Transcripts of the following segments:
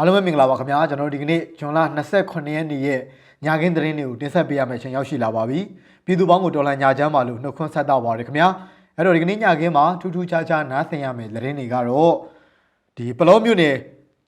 အားလုံးပဲမင်္ဂလာပါခင်ဗျာကျွန်တော်တို့ဒီကနေ့ဇွန်လ29ရက်နေ့ရဲ့ညခင်းသတင်းတွေကိုတင်ဆက်ပေးရမယ့်အချိန်ရောက်ရှိလာပါပြီပြည်သူပေါင်းကိုတော်လှန်ညာချမ်းပါလို့နှုတ်ခွန်းဆက်တော့ပါရခင်ဗျာအဲ့တော့ဒီကနေ့ညခင်းမှာထူးထူးခြားခြားနားဆင်ရမယ့်သတင်းတွေကတော့ဒီပလောမြို့နယ်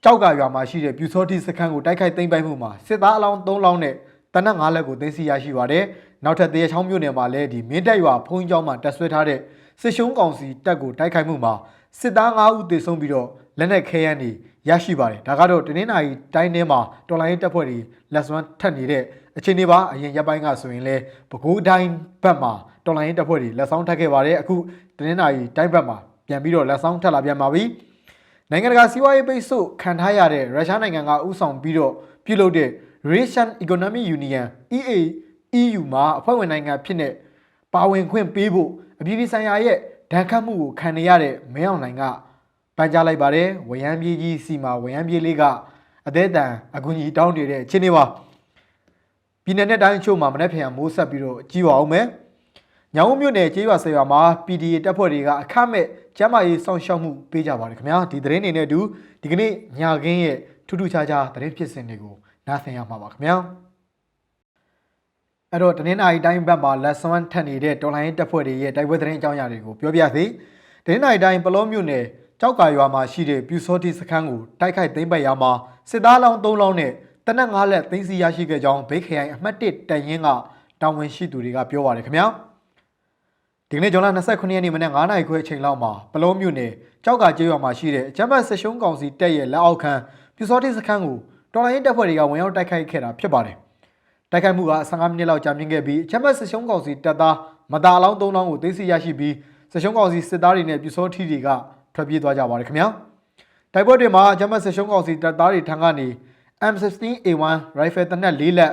ကြောက်ကရွာမှာရှိတဲ့ပြူစောတိစခန်းကိုတိုက်ခိုက်သိမ်းပိုက်မှုမှာစစ်သားအလောင်း3လောင်းနဲ့တနက်5လက်ကိုသိမ်းဆည်းရရှိပါတယ်နောက်ထပ်တရချောင်းမြို့နယ်မှာလည်းဒီမင်းတက်ရွာဖုံးကျောင်းမှာတက်ဆွဲထားတဲ့စစ်ရှုံးကောင်စီတပ်ကိုတိုက်ခိုက်မှုမှာစစ်သား5ဦးသေဆုံးပြီးတော့ လက်နက်ခဲယမ်းတွေရရှိပါတယ်ဒါကတော့တင်းနှာရီတိုင်းထဲမှာတော်လိုင်းရေးတပ်ဖွဲ့တွေလက်စွမ်းထပ်နေတဲ့အခြေအနေပါအရင်ရက်ပိုင်းကဆိုရင်လဲပဲခူးတိုင်းဘက်မှာတော်လိုင်းရေးတပ်ဖွဲ့တွေလက်ဆောင်ထပ်ခဲ့ပါတယ်အခုတင်းနှာရီတိုင်းဘက်မှာပြန်ပြီးတော့လက်ဆောင်ထပ်လာပြန်ပါပြီနိုင်ငံတကာစီးပွားရေးပိတ်ဆို့ခံထားရတဲ့ရုရှားနိုင်ငံကဥဆောင်ပြီးတော့ပြုလုပ်တဲ့ Russian Economic Union EA EU မှာအဖွဲ့ဝင်နိုင်ငံဖြစ်တဲ့ပါဝင်ခွင့်ပေးဖို့အပြည်ပြည်ဆိုင်ရာရဲ့ဒဏ်ခတ်မှုကိုခံနေရတဲ့မင်းအောင်လှိုင်က ပန်ကြားလိုက်ပါတယ်ဝရမ်းပြေးကြီးစီမှာဝရမ်းပြေးလေးကအသေးအတန်အကူကြီးတောင်းနေတဲ့အခြေအနေပါပြည်내နဲ့တိုင်းအချို့မှာမနေ့ပြန်မိုးဆက်ပြီးတော့ကြီးပါအောင်မယ်ညောင်ဦးမြို့နယ်ကျေးရွာဆယ်ရွာမှာ PDA တပ်ဖွဲ့တွေကအခမဲ့ကျမ်းမာရေးစောင့်ရှောက်မှုပေးကြပါတယ်ခင်ဗျာဒီသတင်းတွေနဲ့အတူဒီကနေ့ညခင်းရဲ့ထူးထူးခြားခြားသတင်းဖြစ်စဉ်တွေကိုနားဆင်ရမှာပါခင်ဗျာအဲ့တော့တနင်္လာရီတိုင်းဘက်မှာလက်စွမ်းထက်နေတဲ့တော်လိုင်းရေးတပ်ဖွဲ့တွေရဲ့တိုက်ပွဲသတင်းအကြောင်းအရာတွေကိုပြောပြစေတနင်္လာရီတိုင်းပလောမြို့နယ် ကြောက်ကာရွာမှာရှိတဲ့ပြူစောတိစခန်းကိုတိုက်ခိုက်သိမ်းပိုက်ရမှာစစ်သားလောင်း3လောင်းနဲ့တနက်9လက်သိမ်းဆီးရရှိခဲ့ကြောင်းဗိတ်ခရိုင်အမှတ်1တန်ရင်ကတာဝန်ရှိသူတွေကပြောပါတယ်ခင်ဗျာဒီကနေ့ဇွန်လ29ရက်နေ့မနက်9:00နာရီခွဲအချိန်လောက်မှာပလုံးမြို့နယ်ကြောက်ကကျေးရွာမှာရှိတဲ့အကြမ်းဖက်ဆက်ရှုံးကောင်စီတပ်ရဲ့လက်အောက်ခံပြူစောတိစခန်းကိုတော်လိုင်းရေးတပ်ဖွဲ့တွေကဝင်ရောက်တိုက်ခိုက်ခဲ့တာဖြစ်ပါတယ်။တိုက်ခိုက်မှုက15မိနစ်လောက်ကြာမြင့်ခဲ့ပြီးအကြမ်းဖက်ဆက်ရှုံးကောင်စီတပ်သားမတာအလောင်း3လောင်းကိုသိမ်းဆည်းရရှိပြီးဆက်ရှုံးကောင်စီစစ်သားတွေနဲ့ပြူစောတိတွေက ထွက်ပြေးသွားကြပါတယ်ခင်ဗျာ။တိုက်ပွဲတွေမှာအကြမ်းဖက်ဆက်ရှုံးကောင်စီတပ်သားတွေထံကနေ M16A1 rifle တနက်၄လက်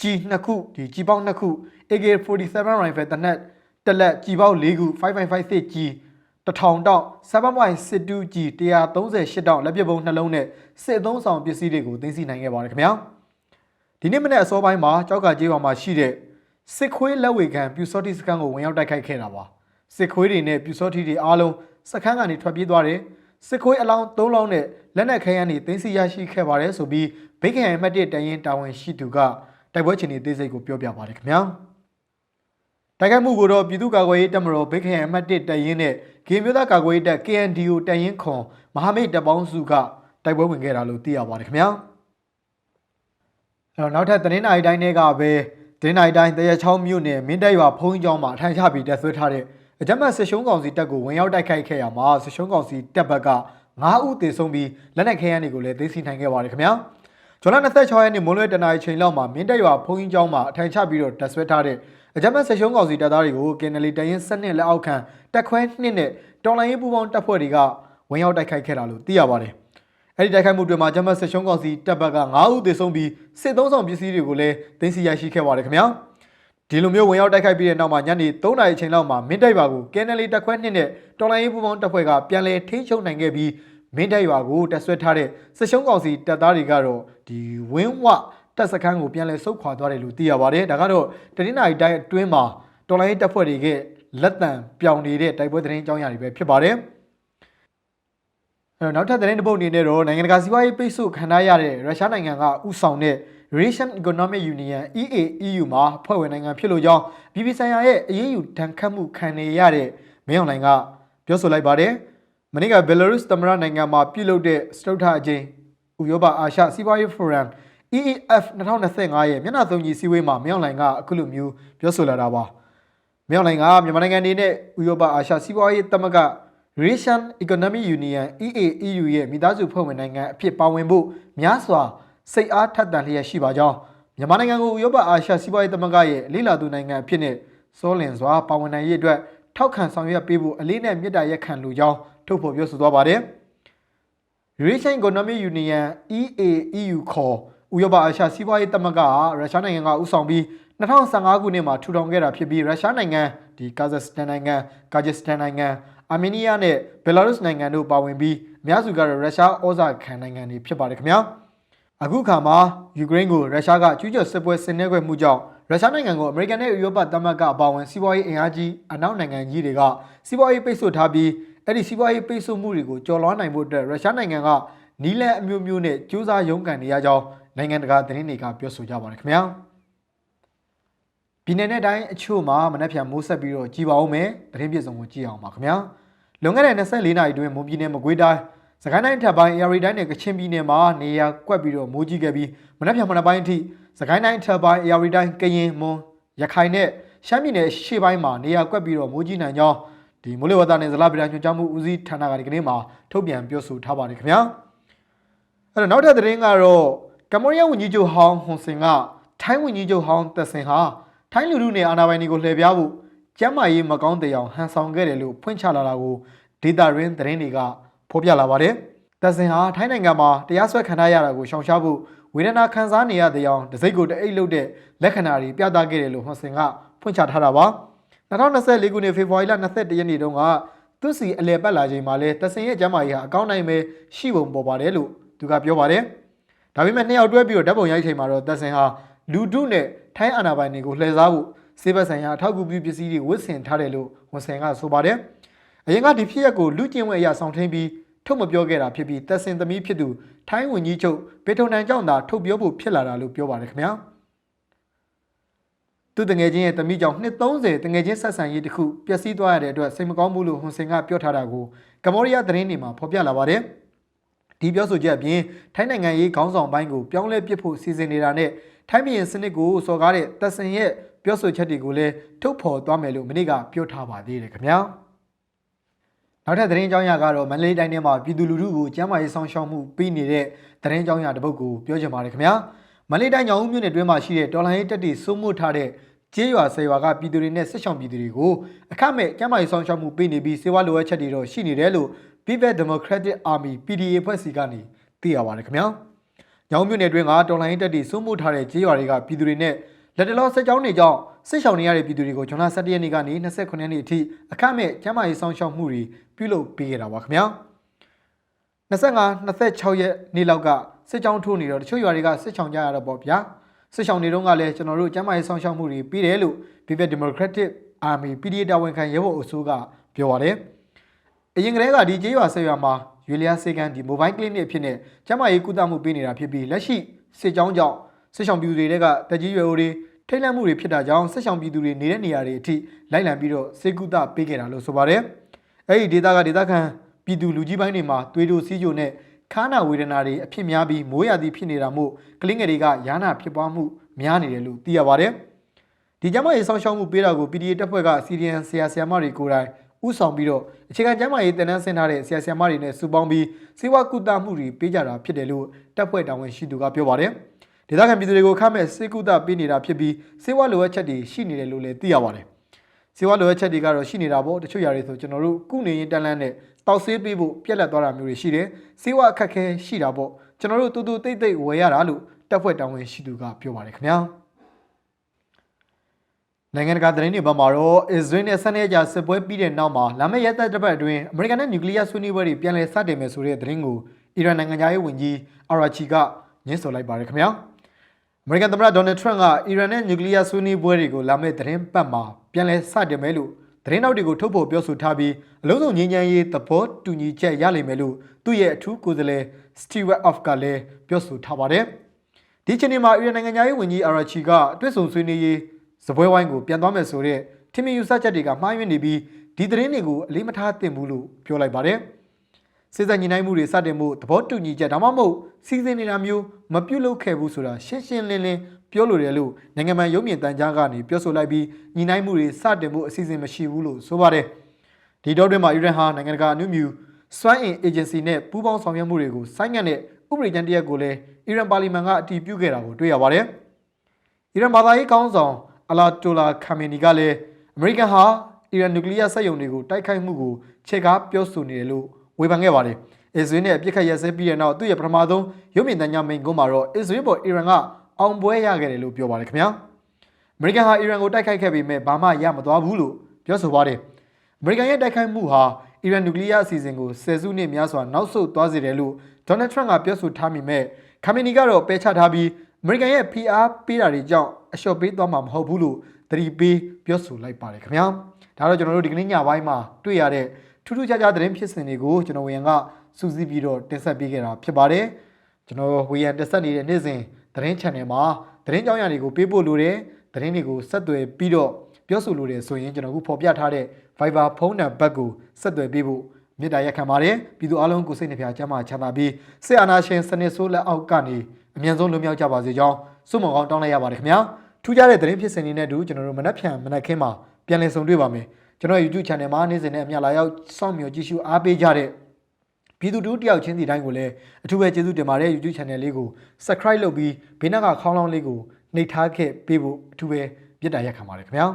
ကြီးနှစ်ခုဒီကြီးပေါင်းနှစ်ခု AK47 rifle တနက်တစ်လက်ကြီးပေါင်း၄ခု 5556ကြီးတစ်ထောင်တောက်7.62ကြီး138တောက်လက်ပစ်ပုံနှလုံးနဲ့စစ်အသုံးဆောင်ပစ္စည်းတွေကိုသိမ်းဆည်းနိုင်ခဲ့ပါတယ်ခင်ဗျာဒီနေ့မနေ့အစောပိုင်းမှာကြောက်ကကျေးရွာမှာရှိတဲ့စစ်ခွေးလက်ဝေခံပြူစောတိစခန်းကိုဝင်ရောက်တိုက်ခိုက်ခဲ့တာပါစစ်ခွေးတွေနဲ့ပြူစောတိတွေအားလုံး စခန်းကနေထွက်ပြေးသွားတယ်စစ်ခွေးအလောင်း၃လောင်းနဲ့လက်နက်ခဲယမ်းတွေသိမ်းဆည်းရရှိခဲ့ပါတယ်ဆိုပြီးဗိတ်ခရိုင်အမှတ်၁တန်ရင်တာဝန်ရှိသူကတိုက်ပွဲချင်းတွေသိစိတ်ကိုပြောပြပါတယ်ခင်ဗျာတိုက်ခိုက်မှုကိုတော့ပြည်သူ့ကာကွယ်ရေးတပ်မတော်ဗိတ်ခရိုင်အမှတ်1တပ်ရင်းနဲ့ဂေမျိုးသားကာကွယ်ရေးတပ် KNDO တပ်ရင်းခွန်မဟာမိတ်တပ်ပေါင်းစုကတိုက်ပွဲဝင်ခဲ့တာလို့သိရပါတယ်ခင်ဗျာအဲ့တော့နောက်ထပ်သတင်းနိုင်တိုင်းတွေကပဲသတင်းနိုင်တိုင်းတရချောင်းမြို့နယ်မင်းတပ်ရွာဖုံးကျောင်းမှာအထိုင်ချပြီးတပ်ဆွဲထားတဲ့ အကြမ်းဖက်စစ်ရှုံးကောင်စီတပ်ကိုဝင်ရောက်တိုက်ခိုက်ခဲ့ရမှာစစ်ရှုံးကောင်စီတပ်ဘက်က9ဦးသေဆုံးပြီးလက်နက်ခဲယမ်းတွေကိုလည်းသိမ်းဆည်းနိုင်ခဲ့ပါတယ်ခင်ဗျာဇွန်လ26ရက်နေ့မွန်းလွဲတနာရီချိန်လောက်မှာမင်းတပ်ရွာဖုံးကျောင်းမှာအထိုင်ချပြီးတော့တပ်ဆွဲထားတဲ့အကြမ်းဖက်ဆက်ရှုံးကောင်စီတပ်သားတွေကိုကင်နယ်လီတရင်စနစ်လက်အောက်ခံတက်ခွဲနှစ်နဲ့တော်လိုင်းရေးပူးပေါင်းတပ်ဖွဲ့တွေကဝင်ရောက်တိုက်ခိုက်ခဲ့တာလို့သိရပါတယ်။အဲဒီတိုက်ခိုက်မှုတွေမှာအကြမ်းဖက်ဆက်ရှုံးကောင်စီတပ်ဘက်က9ဦးသေဆုံးပြီးစစ်သုံးဆောင်ပစ္စည်းတွေကိုလည်းသိမ်းဆည်းရရှိခဲ့ပါတယ်ခင်ဗျာ။ ဒီလိုမျိုးဝင်ရောက်တိုက်ခိုက်ပြီးတဲ့နောက်မှာညနေ3နာရီချိန်လောက်မှာမင်းတိုက်ရွာကိုကင်နယ်လီတက်ခွဲနှစ်နဲ့တော်လိုင်းရေးပူးပေါင်းတပ်ဖွဲ့ကပြန်လည်ထိန်းချုပ်နိုင်ခဲ့ပြီးမင်းတိုက်ရွာကိုတက်ဆွဲထားတဲ့ဆက်ရှုံးကောင်စီတပ်သားတွေကတော့ဒီဝင်းဝတပ်စခန်းကိုပြန်လည်ဆုတ်ခွာသွားတယ်လို့သိရပါတယ်။ဒါကတော့တနင်္လာရီတိုင်းအတွင်းမှာတော်လိုင်းရေးတပ်ဖွဲ့တွေကလက်တံပြောင်နေတဲ့တိုက်ပွဲသတင်းအကြောင်းအရာတွေပဲဖြစ်ပါတယ်။အဲတော့နောက်ထပ်သတင်းတစ်ပုဒ်အနေနဲ့တော့နိုင်ငံတကာစီးပွားရေးပိတ်ဆို့ခံထားရတဲ့ရုရှားနိုင်ငံကဥဆောင်တဲ့ Russian Economic Union EA EU မှာဖွဲ့ဝင်နိုင်ငံဖြစ်လို့ကြောင်းပြည်ပဆိုင်ရာရဲ့အရေးယူဒဏ်ခတ်မှုခံနေရတဲ့မင်းအောင်လှိုင်ကပြောဆိုလိုက်ပါတယ်။မနေ့ကဘယ်လာရုစ်သမ္မတနိုင်ငံမှာပြုလုပ်တဲ့စတုထအကြိမ်ဥရောပအာရှစီးပွားရေးဖိုရမ် EEF 2025ရဲ့မျက်နှာသုံးကြီးစည်းဝေးမှာမြောင်လိုင်ကအခုလိုမျိုးပြောဆိုလာတာပါမြောင်လိုင်ကမြန်မာနိုင်ငံအနေနဲ့ဥရောပအာရှစီးပွားရေးသမဂ္ဂ Russian Economic Union EA EU ရဲ့မိသားစုဖွဲ့ဝင်နိုင်ငံအဖြစ်ပါဝင်ဖို့များစွာ စိတ်အားထက်သန်လျက်ရှိပါကြောင်းမြန်မာနိုင်ငံကိုဥရောပအာရှစီးပွားရေးသမဂ္ဂရဲ့လိလာသူနိုင်ငံအဖြစ်နဲ့စောလင်စွာပါဝင်နိုင်ရေးအတွက်ထောက်ခံဆောင်ရွက်ပေးဖို့အလေးနဲ့မြစ်တာရက်ခံလိုကြောင်းထုတ်ဖော်ပြောဆိုသွားပါတယ် Eurasian Economic Union EAEU ခေါ်ဥရောပအာရှစီးပွားရေးသမဂ္ဂကရုရှားနိုင်ငံကဥဆောင်ပြီး2015ခုနှစ်မှာထူထောင်ခဲ့တာဖြစ်ပြီးရုရှားနိုင်ငံဒီကာဇက်စတန်နိုင်ငံကာဂျစ်စတန်နိုင်ငံအာမေးနီးယားနဲ့ဘယ်လာရုစ်နိုင်ငံတို့ပါဝင်ပြီးအများစုကတော့ရုရှားဩဇာခံနိုင်ငံတွေဖြစ်ပါတယ်ခင်ဗျာ အခုခါမှာယူကရိန်းကိုရုရှားကကျူးကျော်စစ်ပွဲဆင်နွှဲခွင့်မှုကြောင့်ရုရှားနိုင်ငံကိုအမေရိကန်နဲ့ဥရောပသမဂ္ဂအပါအဝင်စီးပွားရေးအင်အားကြီးအနောက်နိုင်ငံကြီးတွေကစီးပွားရေးပိတ်ဆို့ထားပြီးအဲ့ဒီစီးပွားရေးပိတ်ဆို့မှုတွေကိုကျော်လွှားနိုင်ဖို့အတွက်ရုရှားနိုင်ငံကနီလန်အမျိုးမျိုးနဲ့ကြိုးစားရုန်းကန်နေရကြောင်းနိုင်ငံတကာသတင်းတွေကပြောဆိုကြပါတယ်ခင်ဗျာပြည်내နဲ့တိုင်းအချို့မှာမနှက်ဖြန်မိုးဆက်ပြီးတော့ကြည်ပါဦးမယ်သတင်းပြည့်စုံကိုကြည့်အောင်ပါခင်ဗျာလွန်ခဲ့တဲ့24နာရီအတွင်းမွန်ပြည်နယ်မကွေးတိုင်း စကိုင်းတိုင်းထပ်ပိုင်း area တိုင်းနဲ့ကချင်ပြည်နယ်မှာနေရာကွက်ပြီးတော့မိုးကြီးခဲ့ပြီးမနှက်ဖြန်မနှက်ပိုင်းအထိစကိုင်းတိုင်းထပ်ပိုင်း area တိုင်းကရင်မွန်ရခိုင်နဲ့ရှမ်းပြည်နယ်ရှေ့ပိုင်းမှာနေရာကွက်ပြီးတော့မိုးကြီးနိုင်ကြောင်းဒီမိုးလေဝသနဲ့ဇလဗီဒညွှန်ကြားမှုဦးစီးဌာနကဒီကနေ့မှာထုတ်ပြန်ပြောဆိုထားပါတယ်ခင်ဗျာအဲ့တော့နောက်ထပ်သတင်းကတော့ကမ္ဘောဒီးယားဝန်ကြီးချုပ်ဟောင်းဟွန်ဆင်ကထိုင်းဝန်ကြီးချုပ်ဟောင်းတက်ဆင်ဟာထိုင်းလူထုနဲ့အာဏာပိုင်တွေကိုလှည့်ပြားဖို့ကျမ်းမာရေးမကောင်းတဲ့အောင်ဟန်ဆောင်ခဲ့တယ်လို့ဖွင့်ချလာတာကိုဒေတာရင်းသတင်းတွေက ဖော်ပြလာပါတယ်တက်ဆင်ဟာထိုင်းနိုင်ငံမှာတရားစွဲခံထားရတာကိုရှောင်ရှားဖို့ဝေဒနာခံစားနေရတဲ့အောင်တစိမ့်ကိုတအိတ်လုတ်တဲ့လက္ခဏာတွေပြသခဲ့တယ်လို့ဟွန်ဆင်ကဖွင့်ချထားတာပါ2024ခုနှစ်ဖေဖော်ဝါရီလ22ရက်နေ့တုန်းကသူစီအလဲပတ်လာချိန်မှာလဲတဆင်ရဲ့ကျမ်းမာရေးဟာအကောင်းနိုင်ပဲရှိပုံပေါ်ပါတယ်လို့သူကပြောပါတယ်။ဒါပေမဲ့နှစ်ယောက်တွဲပြီးတော့ဓာတ်ပုံရိုက်ချိန်မှာတော့တဆင်ဟာလူဒုနဲ့ထိုင်းအာဏာပိုင်တွေကိုလှည့်စားဖို့စေဘက်ဆိုင်ရာအထောက်အကူပြုပစ္စည်းတွေဝတ်ဆင်ထားတယ်လို့ဝန်ဆင်ကဆိုပါတယ်။ အရင်ကဒီဖြစ်ရက်ကိုလူကျင့်ဝတ်အရာဆောင်ထင်းပြီးထုတ်မပြောခဲ့တာဖြစ်ပြီးတဆင်သမီးဖြစ်သူထိုင်းဝန်ကြီးချုပ်ဘေထုံနန်ကြောင့်သာထုတ်ပြောဖို့ဖြစ်လာတာလို့ပြောပါတယ်ခင်ဗျာ။သူတငယ်ချင်းရဲ့တမိကြောင့်နှစ်30တငယ်ချင်းဆက်ဆံရေးတစ်ခုပျက်စီးသွားရတဲ့အတွက်စိတ်မကောင်းဘူးလို့ဟွန်ဆင်ကပြောထားတာကိုကမ္ဘောဒီးယားသတင်းတွေမှာဖော်ပြလာပါတယ်။ဒီပြောဆိုချက်အပြင်ထိုင်းနိုင်ငံရေးခေါင်းဆောင်ပိုင်းကိုပြောင်းလဲပစ်ဖို့စီစဉ်နေတာနဲ့ထိုင်းပြည်စနစ်ကိုစော်ကားတဲ့တပ်စင်ရဲ့ပြောဆိုချက်တွေကိုလည်းထုတ်ဖော်သွားမယ်လို့မနေ့ကပြောထားပါသေးတယ်ခင်ဗျာ။ နောက်ထပ်သတင်းကြောင်းရကတော့မန္တလေးတိုင်းထဲမှာပြည်သူလူထုကိုကျန်းမာရေးဆောင်ရှောက်မှုပေးနေတဲ့သတင်းကြောင်းရတစ်ပုဒ်ကိုပြောချင်ပါတယ်ခင်ဗျာ။မန္တလေးတိုင်းညောင်ဦးမြို့နယ်တွင်းမှာရှိတဲ့တော်လိုင်းရေးတပ်တွေစိုးမိုးထားတဲ့ကျေးရွာဆယ်ရွာကပြည်သူတွေနဲ့စစ်ဆောင်ပြည်သူတွေကိုအခမဲ့ကျန်းမာရေးဆောင်ရှောက်မှုပေးနေပြီးစေဝါလိုအပ်ချက်တွေတော့ရှိနေတယ်လို့ People Democratic Army PDA ဖွဲ့စည်းကနေသိရပါတယ်ခင်ဗျာ။ညောင်မြို့နယ်တွင်းကတော်လိုင်းတပ်တွေစိုးမိုးထားတဲ့ကျေးရွာတွေကပြည်သူတွေနဲ့ လက်တလောစစ်ကြောင်းတွေကြောင့်စစ်ဆောင်နေရတဲ့ပြည်သူတွေကိုဂျွန်လ17ရက်နေ့ကနေ29ရက်နေ့အထိအခမဲ့ကျန်းမာရေးဆောင်ရှောက်မှုတွေပြုလုပ်ပေးခဲ့တာပါခင်ဗျာ။25 26ရက်နေ့လောက်ကစစ်ကြောင်းထိုးနေတော့တချို့ရွာတွေကစစ်ချောင်ကြရတော့ပေါ့ဗျာ။စစ်ဆောင်တွေတုန်းကလည်းကျွန်တော်တို့ကျန်းမာရေးဆောင်ရှောက်မှုတွေပြီးတယ်လို့ People Democratic Army PDA တာဝန်ခံရဲဘော်အစိုးရပြောပါတယ်။အရင်ကတည်းကဒီကျေးရွာဆက်ရွာမှာရွေလျားစေကန်ဒီ mobile clinic အဖြစ်နဲ့ကျန်းမာရေးကုသမှုပေးနေတာဖြစ်ပြီးလက်ရှိစစ်ကြောင်းကြောင့် စစ်ဆောင်ပြည်သူတွေကတကြီးရွယ်အိုတွေထိတ်လန့်မှုတွေဖြစ်တာကြောင့်စစ်ဆောင်ပြည်သူတွေနေတဲ့နေရာတွေအထိလိုက်လံပြီးတော့စေကုသပေးခဲ့တာလို့ဆိုပါတယ်။အဲဒီဒေသကဒေသခံပြည်သူလူကြီးပိုင်းတွေမှာသွေးတိုစီးကြိုနဲ့ခါနာဝေဒနာတွေအဖြစ်များပြီးမိုးရသည်ဖြစ်နေတာမို့ကလင်းငယ်တွေကယာနာဖြစ်ပွားမှုများနေတယ်လို့သိရပါတယ်။ဒီကျမရေးဆောင်ရှောက်မှုပေးတာကို PDA တပ်ဖွဲ့ကစီရီယန်ဆရာဆရာမတွေကိုယ်တိုင်ဥဆောင်ပြီးတော့အခြေခံကျမရေးတင်နန်းဆင်းထားတဲ့ဆရာဆရာမတွေနဲ့စုပေါင်းပြီးစေဝါကုသမှုတွေပေးကြတာဖြစ်တယ်လို့တပ်ဖွဲ့တာဝန်ရှိသူကပြောပါတယ်။ ဒေသခံပြည်သူတွေကိုခန့်မဲ့စေကုသပေးနေတာဖြစ်ပြီးစေဝါလိုအပ်ချက်တွေရှိနေတယ်လို့လည်းသိရပါတယ်။စေဝါလိုအပ်ချက်တွေကတော့ရှိနေတာပေါ့တချို့ຢာတွေဆိုကျွန်တော်တို့ကုနေရင်တန်လန်းနဲ့တောက်ဆေးပေးဖို့ပြက်လက်သွားတာမျိုးတွေရှိတယ်။စေဝါအခက်ခဲရှိတာပေါ့ကျွန်တော်တို့တူတူတိတ်တိတ်ဝယ်ရတာလို့တပ်ဖွဲ့တောင်းဝင်ရှိသူကပြောပါတယ်ခင်ဗျာနိုင်ငံတကာသတင်းတွေဘက်မှာတော့အစ္စရေးနဲ့ဆန်ရဲကြာစစ်ပွဲပြီးတဲ့နောက်မှာလာမယ့်ရက်သက်တစ်ပတ်အတွင်းအမေရိကန်နဲ့နျူကလ িয়ার ဆွေးနွေးပွဲတွေပြန်လည်စတင်မယ်ဆိုတဲ့သတင်းကိုအီရန်နိုင်ငံသားရေးဝန်ကြီးအာရာချီကညှင်းဆိုလိုက်ပါတယ်ခင်ဗျာ အမေရိကန်သမ္မတဒေါ်နယ်ထရန့်ကအီရန်နဲ့နျူကလ িয়ার ဆွေးနွေးပွဲတွေကိုလာမယ့်သတင်းပတ်မှာပြန်လည်စတင်မယ်လို့သတင်းနောက်တွေကိုထုတ်ဖော်ပြောဆိုထားပြီးအလုံးစုံငြိမ်းချမ်းရေးသဘောတူညီချက်ရလိမ့်မယ်လို့သူ့ရဲ့အထူးကိုယ်စားလှယ်စတီဝက်အော့ဖ်ကလည်းပြောဆိုထားပါတယ်။ဒီချိန်မှာအီရန်နိုင်ငံသားရေးဝန်ကြီးအာရာချီကတွစ်ဆုံဆွေးနွေးရေးစပွဲဝိုင်းကိုပြန်သွားမယ်ဆိုတဲ့ထင်မြင်ယူဆချက်တွေကမှားယွင်းနေပြီးဒီသတင်းတွေကိုအလေးမထားသင့်ဘူးလို့ပြောလိုက်ပါတယ်။ စစ်စက်ညီနိုင်မှုတွေစတင်မှုသဘောတူညီချက်ဒါမှမဟုတ်စီစဉ်နေတာမျိုးမပြုတ်လုပ်ခဲ့ဘူးဆိုတာရှင်းရှင်းလင်းလင်းပြောလိုတယ်လို့နိုင်ငံမှန်ရုံးမြင့်တန်းကြားကနေပြောဆိုလိုက်ပြီးညီနိုင်မှုတွေစတင်မှုအစီအစဉ်မရှိဘူးလို့ဆိုပါတယ်။ဒီတော့တွင်မှာအီရန်ဟာနိုင်ငံတကာအနုမြူစွမ်းအင်အေဂျင်စီနဲ့ပူးပေါင်းဆောင်ရွက်မှုတွေကိုဆိုင်းငံ့တဲ့ဥပဒေကြမ်းတရက်ကိုလည်းအီရန်ပါလီမန်ကအတည်ပြုခဲ့တာကိုတွေ့ရပါတယ်။အီရန်ဘာသာရေးကောင်းဆောင်အလာတိုလာခါမီနီကလည်းအမေရိကန်ဟာအီရန်နျူကလ িয়ার စက်ရုံတွေကိုတိုက်ခိုက်မှုကိုချေကားပြောဆိုနေတယ်လို့ ဝေဖန်ခဲ့ပါတယ်။အစ္စရေးနဲ့ပြစ်ခတ်ရစဲပြီးတဲ့နောက်သူ့ရဲ့ပထမဆုံးရုပ်မြင်သံကြားမိန့်ခွန်းမှာတော့အစ္စရေးပေါ်အီရန်ကအောင်ပွဲရခဲ့တယ်လို့ပြောပါတယ်ခင်ဗျာ။အမေရိကန်ဟာအီရန်ကိုတိုက်ခိုက်ခဲ့ပေမဲ့ဘာမှရမသွားဘူးလို့ပြောဆိုပါတယ်။အမေရိကန်ရဲ့တိုက်ခိုက်မှုဟာအီရန်နျူကလ িয়ার အစီအစဉ်ကိုဆယ်စုနှစ်များစွာနောက်ဆုတ်သွားစေတယ်လို့ဒေါ်နယ်ထရန့်ကပြောဆိုထားမိမဲ့ခါမီနီကတော့ပယ်ချထားပြီးအမေရိကန်ရဲ့ PR ပေးတာတွေကြောင့်အလျှော့ပေးသွားမှာမဟုတ်ဘူးလို့သတိပေးပြောဆိုလိုက်ပါတယ်ခင်ဗျာဒါတော့ကျွန်တော်တို့ဒီကနေ့ညပိုင်းမှာတွေ့ရတဲ့ ထူးထူးခြားခြားသတင်းဖြစ်စဉ်တွေကိုကျွန်တော်ဝင်ကစူးစီးပြီးတော့တင်ဆက်ပေးခဲ့တာဖြစ်ပါတယ်ကျွန်တော်ဝေယံတက်ဆက်နေတဲ့နေ့စဉ်သတင်း channel မှာသတင်းကြောင်းရာတွေကိုပေးပို့လိုတယ်သတင်းတွေကိုဆက်သွယ်ပြီးတော့ပြောဆိုလိုတယ်ဆိုရင်ကျွန်တော်အခုဖော်ပြထားတဲ့ Viber ဖုန်းနံပါတ်ကိုဆက်သွယ်ပေးဖို့မေတ္တာရက်ခံပါတယ်ပြည်သူအလုံးကိုစိတ်နှပြချမ်းသာချမ်းသာပြီးဆေအာနာရှင်စနစ်ဆိုးလက်အောက်ကနေအမြန်ဆုံးလွတ်မြောက်ကြပါစေကြောင်းဆုမွန်ကောင်းတောင်းလိုက်ရပါတယ်ခင်ဗျာထူးခြားတဲ့သတင်းဖြစ်စဉ်တွေနဲ့အတူကျွန်တော်တို့မနက်ဖြန်မနက်ခင်းမှာပြန်လည်ဆုံတွေ့ပါမယ် ကျွန်တော်ရဲ့ YouTube channel မှာနေ့စဉ်နဲ့အမျှလာရောက်စောင့်မျှော်ကြည့်ရှုအားပေးကြတဲ့ပြည်သူတို့တယောက်ချင်းစီတိုင်းကိုလည်းအထူးပဲကျေးဇူးတင်ပါတယ် YouTube channel လေးကို subscribe လုပ်ပြီးဘေးနားကခေါင်းလောင်းလေးကိုနှိပ်ထားခဲ့ပေးဖို့အထူးပဲပြတ်တာရက်ခံပါတယ်ခင်ဗျာ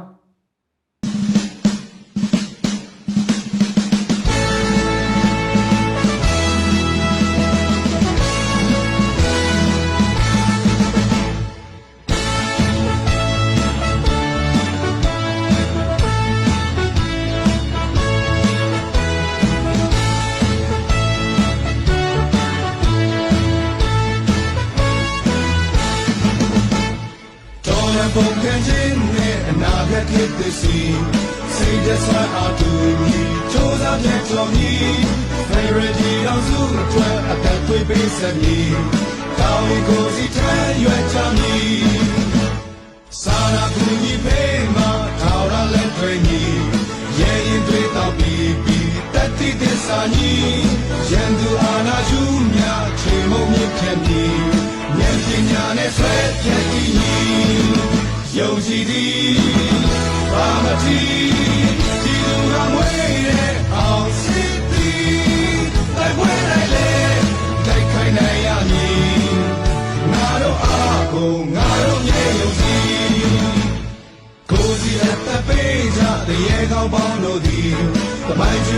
အနာဂတ်ဖြစ်သည်စီစိတ်တဆွမ်းအားတူညီစူးစမ်းဖြတ်ကျော်မည် Favorite အောင်စုအတွက်အသက်သွေးပေးဆက်မည်ကောင်းကိုစီထမ်းရွက်ချမည်စာနာကူညီပေးမှာထောက်ရလက်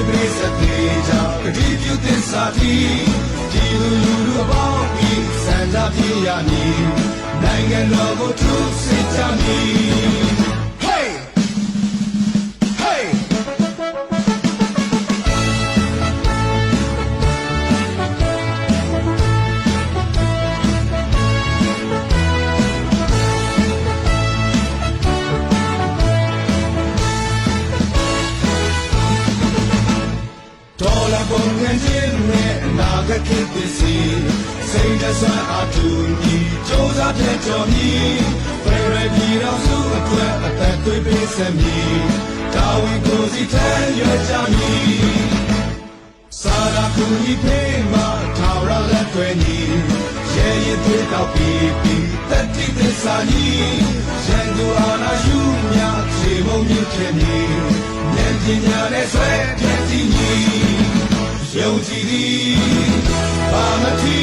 မိုင်းချွေပေးစတဲ့ကြကတိပြုသစ္စာတီဒီလူလူလူအပေါင်းဤစံသာပြရမည်နိုင်ငံတော်ကိုထုစစ်ကြမည် စိတ်တဆွမ်းအားတူညီစူးစမ်းဖြတ်ကျော်မည်ဝေရပြည်တော်စုအတွက်အသက်သွေးပေးဆက်မည်တာဝန်ကိုစီထမ်းရွက်ကြမည်စာရာကူညီပေးမှာထာဝရလက်တွေညီရဲရင်သွေးတောက်ပြီးပြီးတတိသစ္စာညီရန်သူအာနာယူမြခြေမုံမြင့်ခဲ့မည်ဉာဏ်ပညာနဲ့ဆွဲဖြတ်တည်ညီယုံကြည်သည်ဘာမတိ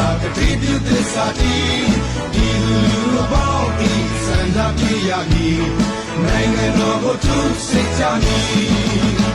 သေးကြကတိပြုသစ္စာတီဒီလူလူပေါင်းဤစံသာပြရမည်နိုင်ငံတော်ကိုသူစစ်ကြမည်